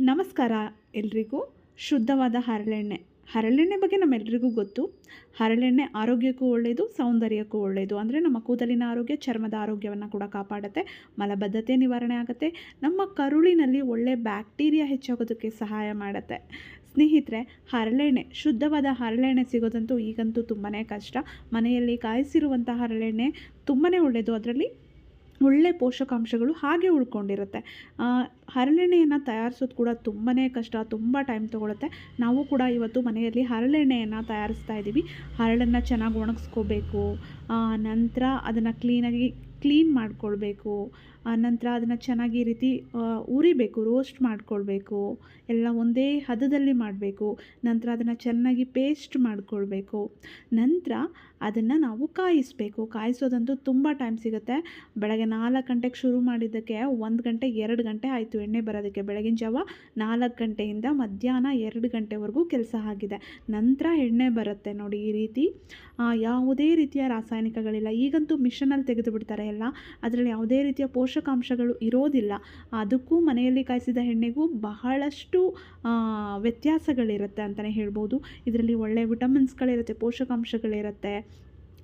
ನಮಸ್ಕಾರ ಎಲ್ರಿಗೂ. ಶುದ್ಧವಾದ ಹರಳೆಣ್ಣೆ ಹರಳೆಣ್ಣೆ ಬಗ್ಗೆ ನಮ್ಮೆಲ್ರಿಗೂ ಗೊತ್ತು. ಹರಳೆಣ್ಣೆ ಆರೋಗ್ಯಕ್ಕೂ ಒಳ್ಳೆಯದು ಸೌಂದರ್ಯಕ್ಕೂ ಒಳ್ಳೆಯದು ಅಂದರೆ ನಮ್ಮ ಕೂದಲಿನ ಆರೋಗ್ಯ, ಚರ್ಮದ ಆರೋಗ್ಯವನ್ನು ಕೂಡ ಕಾಪಾಡುತ್ತೆ. ಮಲಬದ್ಧತೆ ನಿವಾರಣೆ ಆಗುತ್ತೆ. ನಮ್ಮ ಕರುಳಿನಲ್ಲಿ ಒಳ್ಳೆ ಬ್ಯಾಕ್ಟೀರಿಯಾ ಹೆಚ್ಚಾಗೋದಕ್ಕೆ ಸಹಾಯ ಮಾಡುತ್ತೆ. ಸ್ನೇಹಿತರೆ, ಹರಳೆಣ್ಣೆ, ಶುದ್ಧವಾದ ಹರಳೆಣ್ಣೆ ಸಿಗೋದಂತೂ ಈಗಂತೂ ತುಂಬಾ ಕಷ್ಟ. ಮನೆಯಲ್ಲಿ ಕಾಯಿಸಿರುವಂಥ ಹರಳೆಣ್ಣೆ ತುಂಬಾ ಒಳ್ಳೆಯದು ಅದರಲ್ಲಿ ಒಳ್ಳೆ ಪೋಷಕಾಂಶಗಳು ಹಾಗೆ ಉಳ್ಕೊಂಡಿರುತ್ತೆ. ಹರಳೆಣ್ಣೆಯನ್ನು ತಯಾರಿಸೋದು ಕೂಡ ತುಂಬಾ ಕಷ್ಟ, ತುಂಬ ಟೈಮ್ ತೊಗೊಳುತ್ತೆ. ನಾವು ಕೂಡ ಇವತ್ತು ಮನೆಯಲ್ಲಿ ಹರಳೆಣ್ಣೆಯನ್ನು ತಯಾರಿಸ್ತಾ ಇದ್ದೀವಿ ಹರಳನ್ನು ಚೆನ್ನಾಗಿ ಒಣಗಿಸ್ಕೋಬೇಕು. ನಂತರ ಅದನ್ನು ಕ್ಲೀನಾಗಿ ಕ್ಲೀನ್ ಮಾಡಿಕೊಳ್ಬೇಕು. ನಂತರ ಅದನ್ನು ಚೆನ್ನಾಗಿ ಈ ರೀತಿ ಉರಿಬೇಕು ರೋಸ್ಟ್ ಮಾಡಿಕೊಳ್ಬೇಕು. ಎಲ್ಲ ಒಂದೇ ಹದದಲ್ಲಿ ಮಾಡಬೇಕು. ನಂತರ ಅದನ್ನು ಚೆನ್ನಾಗಿ ಪೇಸ್ಟ್ ಮಾಡಿಕೊಳ್ಬೇಕು. ನಂತರ ಅದನ್ನು ನಾವು ಕಾಯಿಸಬೇಕು. ಕಾಯಿಸೋದಂತೂ ತುಂಬ ಟೈಮ್ ಸಿಗುತ್ತೆ. ಬೆಳಗ್ಗೆ ನಾಲ್ಕು ಗಂಟೆಗೆ ಶುರು ಮಾಡಿದ್ದಕ್ಕೆ ಒಂದು ಗಂಟೆ, ಎರಡು ಗಂಟೆ ಆಯಿತು ಎಣ್ಣೆ ಬರೋದಕ್ಕೆ. ಬೆಳಗಿನ ಜಾವ ನಾಲ್ಕು ಗಂಟೆಯಿಂದ ಮಧ್ಯಾಹ್ನ ಎರಡು ಗಂಟೆವರೆಗೂ ಕೆಲಸ ಆಗಿದೆ. ನಂತರ ಎಣ್ಣೆ ಬರುತ್ತೆ ನೋಡಿ ಈ ರೀತಿ. ಯಾವುದೇ ರೀತಿಯ ರಾಸಾಯನಿಕಗಳಿಲ್ಲ. ಈಗಂತೂ ಮಿಷನಲ್ಲಿ ತೆಗೆದು ಬಿಡ್ತಾರೆ ಅದರಲ್ಲಿ ಯಾವುದೇ ರೀತಿಯ ಪೋಷಕಾಂಶಗಳು ಇರೋದಿಲ್ಲ. ಅದಕ್ಕೂ ಮನೆಯಲ್ಲಿ ಕಾಯಿಸಿದ ಎಣ್ಣೆಗೂ ಬಹಳಷ್ಟು ವ್ಯತ್ಯಾಸಗಳಿರುತ್ತೆ ಅಂತಲೇ ಹೇಳ್ಬೋದು. ಇದರಲ್ಲಿ ಒಳ್ಳೆಯ ವಿಟಮಿನ್ಸ್ಗಳಿರುತ್ತೆ, ಪೋಷಕಾಂಶಗಳಿರುತ್ತೆ.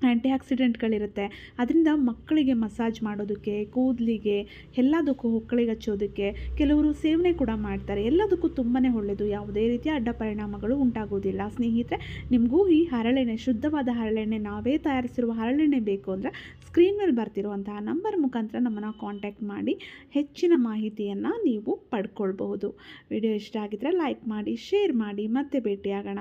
ಆ್ಯಂಟಿ ಆಕ್ಸಿಡೆಂಟ್ಗಳಿರುತ್ತೆ. ಅದರಿಂದ ಮಕ್ಕಳಿಗೆ ಮಸಾಜ್ ಮಾಡೋದಕ್ಕೆ, ಕೂದಲಿಗೆ, ಎಲ್ಲದಕ್ಕೂ ಹೊಕ್ಕಳಿಗೆ ಹಚ್ಚೋದಕ್ಕೆ ಕೆಲವರು ಸೇವನೆ ಕೂಡ ಮಾಡ್ತಾರೆ. ಎಲ್ಲದಕ್ಕೂ ತುಂಬಾ ಒಳ್ಳೆಯದು ಯಾವುದೇ ರೀತಿಯ ಅಡ್ಡ ಪರಿಣಾಮಗಳು ಉಂಟಾಗೋದಿಲ್ಲ ಸ್ನೇಹಿತರೆ, ನಿಮಗೂ ಈ ಹರಳೆಣ್ಣೆ, ಶುದ್ಧವಾದ ಹರಳೆಣ್ಣೆ ನಾವೇ ತಯಾರಿಸಿರುವ ಹರಳೆಣ್ಣೆ ಬೇಕು ಅಂದರೆ ಸ್ಕ್ರೀನ್ ಮೇಲೆ ಬರ್ತಿರುವಂತಹ ನಂಬರ್ ಮುಖಾಂತರ ನಮ್ಮನ್ನು ಕಾಂಟ್ಯಾಕ್ಟ್ ಮಾಡಿ. ಹೆಚ್ಚಿನ ಮಾಹಿತಿಯನ್ನು ನೀವು ಪಡ್ಕೊಳ್ಬಹುದು. ವಿಡಿಯೋ ಇಷ್ಟ ಆಗಿದ್ದರೆ ಲೈಕ್ ಮಾಡಿ ಶೇರ್ ಮಾಡಿ. ಮತ್ತೆ ಭೇಟಿಯಾಗೋಣ.